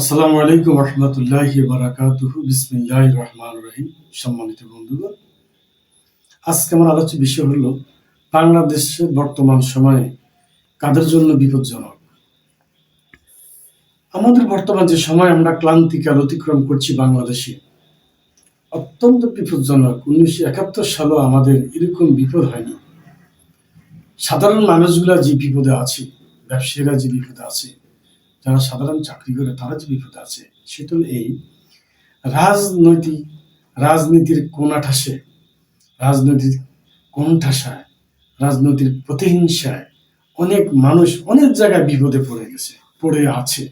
আসসালামু আলাইকুম রহমতুল্লাহ বারাকাতুহ। বিসমিল্লাহ রহমান রহিম। সম্মানিত বন্ধুগণ, আজকে আমার আলোচ্য বিষয় হলো বাংলাদেশের বর্তমান সময়ে কাদের জন্য বিপজ্জনক? আমাদের বর্তমান যে সময়, আমরা ক্লান্তিকাল অতিক্রম করছি বাংলাদেশে। অত্যন্ত বিপজ্জনক। উনিশশো একাত্তর সালও আমাদের এরকম বিপদ হয়নি। সাধারণ মানুষগুলা যে বিপদে আছে, ব্যবসায়ীরা যে বিপদে আছে যারা সাধারণ চাকরি করে, তারা যে বিপদে আছে, সেটা এই রাজনৈতিক, রাজনীতির কোনাঠাসে রাজনৈতিক কোণঠাসায় রাজনৈতিক প্রতিহিংসায় অনেক মানুষ অনেক জায়গায় বিপদে পড়ে গেছে, পড়ে আছে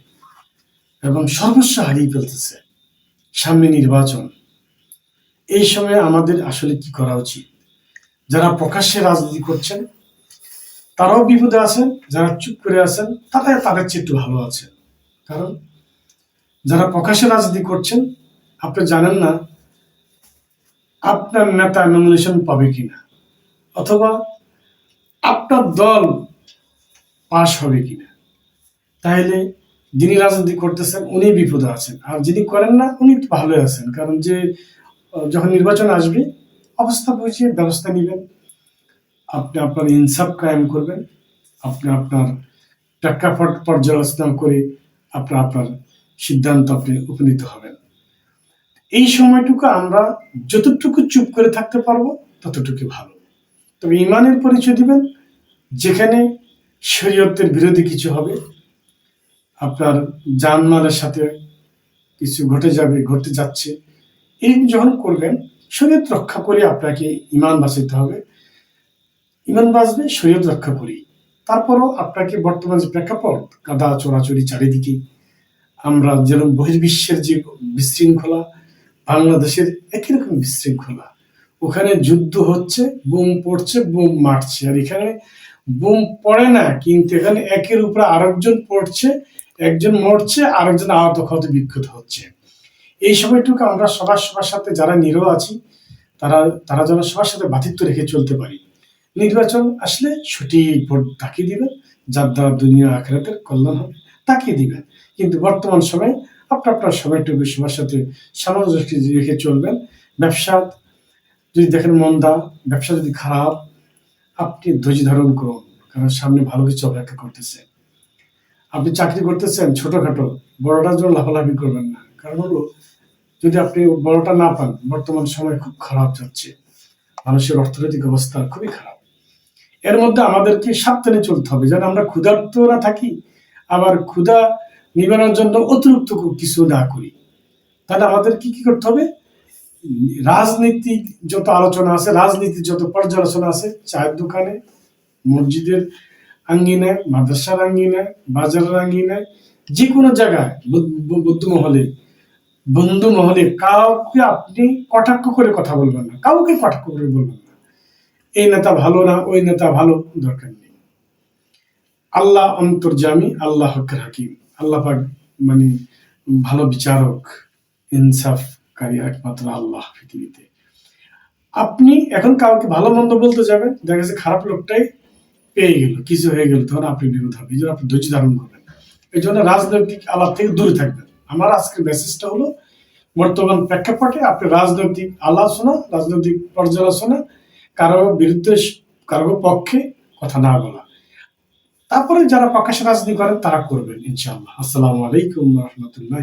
এবং সর্বস্ব হারিয়ে ফেলতেছে। সামনে নির্বাচন। এই সময় আমাদের আসলে কি করা উচিত? যারা প্রকাশ্যে রাজনীতি করছেন, তারাও বিপদে আছেন, যারা চুপ করে আছেন তারা তাদের চেয়ে একটু ভালো আছেন। কারণ যারা প্রকাশ্যে রাজনীতি করছেন, আপনি জানেন না আপনার নেতা নমিনেশন পাবে কিনা, অথবা আপনার দল পাশ হবে কিনা। তাহলে যিনি রাজনীতি করতেছেন, উনি বিপদে আছেন। আর যিনি করেন না, উনি ভালোই আছেন। কারণ যে যখন নির্বাচন আসবে, অবস্থা বুঝিয়ে ব্যবস্থা নেবেন। আপনি আপনার ইনসাফ কায়েম করবেন। আপনি আপনার প্রেক্ষাপট পর্যালোচনা করে আপনার আপনার সিদ্ধান্ত আপনি উপনীত হবেন। এই সময়টুকু আমরা যতটুকু চুপ করে থাকতে পারব ততটুকু ভালো। তবে ইমানের পরিচয় দিবেন, যেখানে শরীয়তের বিরোধী কিছু হবে, আপনার জানমালের সাথে কিছু ঘটে যাবে, ঘটতে যাচ্ছে এই যখন করবেন, শরীয়ত রক্ষা করে আপনাকে ইমান বাঁচাইতে হবে। ইমান বাঁচবে, শরীয়ত রক্ষা করি তারপরও আপনাকে বর্তমান যে প্রেক্ষাপট কাদা চোরাচুরি চারিদিকে, আমরা যেরকম বহির্বিশ্বের যে বিশৃঙ্খলা, বাংলাদেশের একই রকম বিশৃঙ্খলা। ওখানে যুদ্ধ হচ্ছে, বোম পড়ছে, বোম মারছে। আর এখানে বোম পড়ে না, কিন্তু এখানে একের উপরে আরেকজন পড়ছে, একজন মরছে, আরেকজন আহত ক্ষত বিক্ষত হচ্ছে। এই সময়টুকু আমরা সবার সবার সাথে যারা নিরো আছি, তারা তারা যেন সবার সাথে বাধিত্ব রেখে চলতে পারি। নির্বাচন আসলে সঠিক ভোট তাকিয়ে দিবেন যার দ্বারা দুনিয়া আখেরাতের কল্যাণ হবে তাকিয়ে দিবেন কিন্তু বর্তমান সময়ে আপনার আপনার সময়টুকু সবার সাথে সামঞ্জস্য রেখে চলবেন। ব্যবসা যদি দেখেন মন্দা, ব্যবসা যদি খারাপ, আপনি ধৈর্য ধারণ করুন, কারণ সামনে ভালো কিছু অপেক্ষা করতেছে। আপনি চাকরি করতেছেন ছোটখাটো বড়টার জন্য লাফালাফি করবেন না। কারণ হলো, যদি আপনি বড়টা না পান, বর্তমান সময় খুব খারাপ যাচ্ছে। মানুষের অর্থনৈতিক অবস্থা খুবই খারাপ। এর মধ্যে আমাদেরকে সাবধানে চলতে হবে, যেন আমরা ক্ষুধার্ত না থাকি, আবার ক্ষুধা নিবানোর জন্য অতিরিক্ত কিছু না করি। তাহলে আমাদের কি কি করতে হবে? রাজনীতিক যত আলোচনা আছে রাজনীতির যত পর্যালোচনা আছে, চায়ের দোকানে, মসজিদের আঙ্গিনায়, মাদ্রাসার আঙ্গিনায়, বাজারের আঙ্গিনায়, যে কোনো জায়গায়, বুদ্ধ মহলে বন্ধু মহলে কাউকে আপনি কটাক্ষ করে কথা বলবেন না, কাউকে কটাক্ষ করে বলবেন না। এই নেতা ভালো না, ওই নেতা ভালো দরকার নেই। আল্লাহ অন্তর্জামী আল্লাহ হকের হাকিম। আল্লাহ মানে ভালো বিচারক, ইনসাফকারী একমাত্র আল্লাহ পৃথিবীতে। আপনি এখন কাউকে ভালো মন্দ বলতে যাবেন, দেখা যাচ্ছে খারাপ লোকটাই পেয়ে গেল, কিছু হয়ে গেল, তখন আপনি বিপদ হবে আপনি ধৈর্য ধারণ করবেন। এই জন্য রাজনৈতিক আলাপ থেকে দূরে থাকবেন। আমার আজকের মেসেজটা হলো, বর্তমান প্রেক্ষাপটে আপনি রাজনৈতিক আলোচনা রাজনৈতিক পর্যালোচনা কারও বিরুদ্ধে কারও পক্ষে কথা না বলা। তারপরে যারা প্রকাশ রাজনীতি করেন তারা করবেন, ইনশাআল্লাহ। আসসালামু আলাইকুম রহমতুল্লাহ